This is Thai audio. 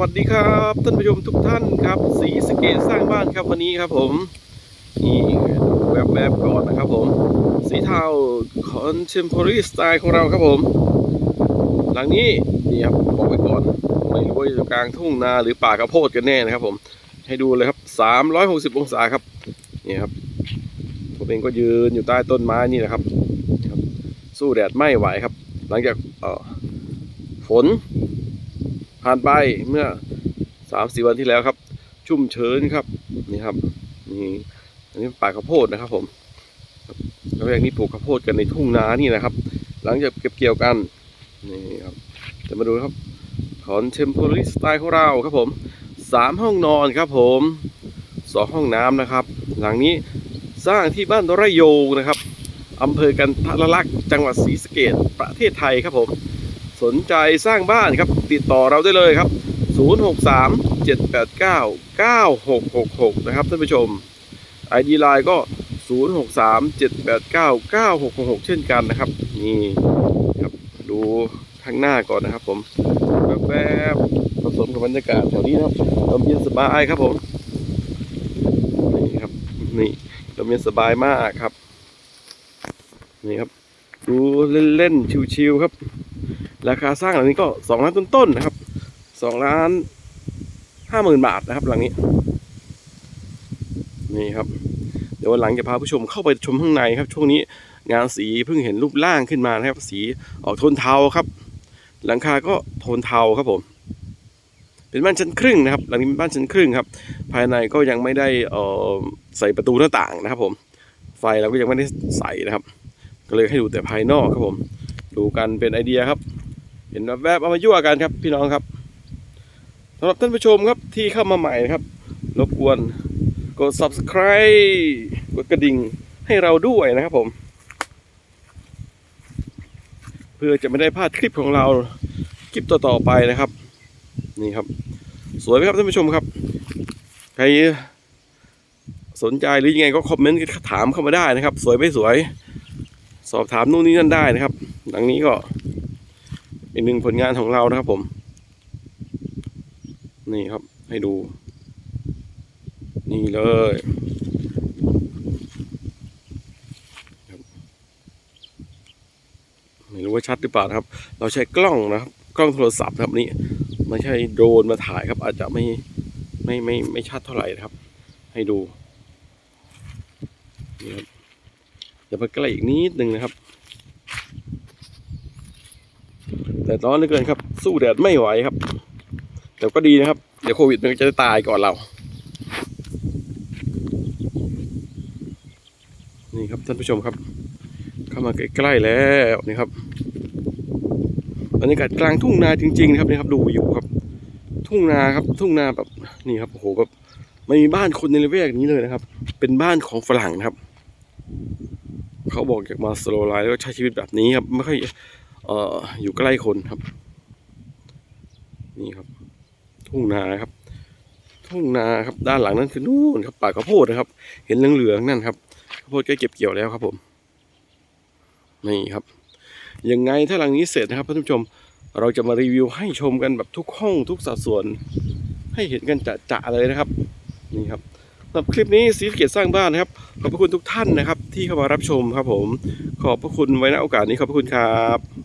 วัสดีครับท่านผู้ชมทุกท่านครับสีสเกตสร้างบ้านครับวันนี้ครับผมนี่แบบแบบก่อนนะครับผม สีเทาคอนเทมพอรี่สไตล์ของเราครับผม หลังนี้นี่ครับบอกไว้ก่อนไม่รู้ว่าอยู่กลางทุ่งนาหรือป่ากระโพดกันแน่นะครับผม ให้ดูเลยครับ 360 องศาครับนี่ครับผมเองก็ยืนอยู่ใต้ต้นไม้นี่นะครับ สู้แดดไม่ไหวครับ หลังจากฝน ผ่านไปเมื่อสามสี่วันที่แล้วครับ ชุ่มเชิญครับนี่ครับนี่อันนี้ป่าข้าวโพดนะครับ ผมแล้วอย่างนี้ปลูกข้าวโพดกันในทุ่งนานี่นะครับ หลังจากเก็บเกี่ยวกันนี่ครับจะมาดูครับคอนเทมพอรี่สไตล์ของเราครับผมสามห้องนอนครับ ผมสองห้องน้ำนะครับ หลังนี้สร้างที่บ้านระโยงนะครับอำเภอกันทรลักษ์จังหวัดศรีสะเกษประเทศไทยครับผม สนใจสร้างบ้านครับ ติดต่อเราได้เลยครับ 063 789 9666 นะครับท่านผู้ชม ID Line ก็ 063 789 9666 เช่นกันนะครับ นี่ครับดูข้างหน้าก่อนนะครับผมแวบๆผสมกับบรรยากาศแถวนี้นะครับลมเย็นสบายครับผมนี่ครับนี่ลมเย็นสบายมากครับ นี่ครับ ดูเล่นๆชิวๆครับ ราคาสร้างหลังนี้ก็สองล้านต้นๆนะครับสองล้านห้าหมื่นบาทนะครับหลังนี้ นี่ครับ เดี๋ยววันหลังจะพาผู้ชมเข้าไปชมข้างในครับ ช่วงนี้งานสีเพิ่งเห็นรูปร่างขึ้นมานะครับ สีออกโทนเทาครับ หลังคาก็โทนเทาครับผม เป็นบ้านชั้นครึ่งนะครับ หลังนี้เป็นบ้านชั้นครึ่งครับ ภายในก็ยังไม่ได้เออใส่ประตูหน้าต่างนะครับ ผม ไฟเราก็ยังไม่ได้ใส่นะครับ ก็เลยให้ดูแต่ภายนอกครับผม ดูกันเป็นไอเดียครับ เห็นแวบๆเอามายั่วกันครับ พี่น้องครับสำหรับท่านผู้ชมครับที่เข้ามาใหม่นะครับ รบกวนกด subscribe กดกระดิ่งให้เราด้วยนะครับผม เพื่อจะไม่ได้พลาดคลิปของเราคลิปต่อๆไปนะครับ นี่ครับ สวยไหมครับท่านผู้ชมครับ ใครสนใจหรือยังไงก็คอมเมนต์ถามเข้ามาได้นะครับ สวยไม่สวย สอบถามนู่นนี่นั่นได้นะครับหลังนี้ก็ อีกหนึ่งผลงานของเรานะครับผม นี่ครับให้ดู นี่เลยไม่รู้ว่าชัดหรือเปล่าครับ เราใช้กล้องนะครับ กล้องโทรศัพท์นะครับนี่ไม่ใช่โดรนมาถ่ายครับ อาจจะไม่ไม่ไม่ไม่ชัดเท่าไหร่ครับ ให้ดูนี่ครับเดี๋ยวไปใกล้อีกนิดนึงนะครับ แต่ร้อนเหลือเกินครับ สู้แดดไม่ไหวครับ แต่ก็ดีนะครับ เดี๋ยวโควิดมันจะตายก่อนเรา นี่ครับท่านผู้ชมครับ เข้ามาใกล้ๆแล้วนี่ครับบรรยากาศกลางทุ่งนาจริงๆนะครับนี่ครับ ดูอยู่ครับ ทุ่งนาครับทุ่งนาแบบนี่ครับโอ้โหแบบไม่มีบ้านคนในละแวกนี้เลยนะครับ เป็นบ้านของฝรั่งนะครับ เขาบอกอยากมาสโลไลฟ์แล้วก็ใช้ชีวิตแบบนี้ครับ ไม่ค่อย เอ่ออยู่ใกล้คนครับ นี่ครับ ทุ่งนาครับ ทุ่งนาครับ ด้านหลังนั้นคือนู่นครับป่าข้าวโพดนะครับ เห็นเหลืองๆนั่นครับข้าวโพดใกล้เก็บเกี่ยวแล้วครับ ผม นี่ครับยังไงถ้าหลังนี้เสร็จนะครับท่านผู้ชมเราจะมารีวิวให้ชมกันแบบทุกห้องทุกสัดส่วน ให้เห็นกันจะๆเลยนะครับนี่ครับสำหรับคลิปนี้สีเกียรติสร้างบ้านนะครับ ขอบพระคุณทุกท่านนะครับ ที่เข้ามารับชมครับผม ขอบพระคุณไว้ณโอกาสนี้ขอบพระคุณครับ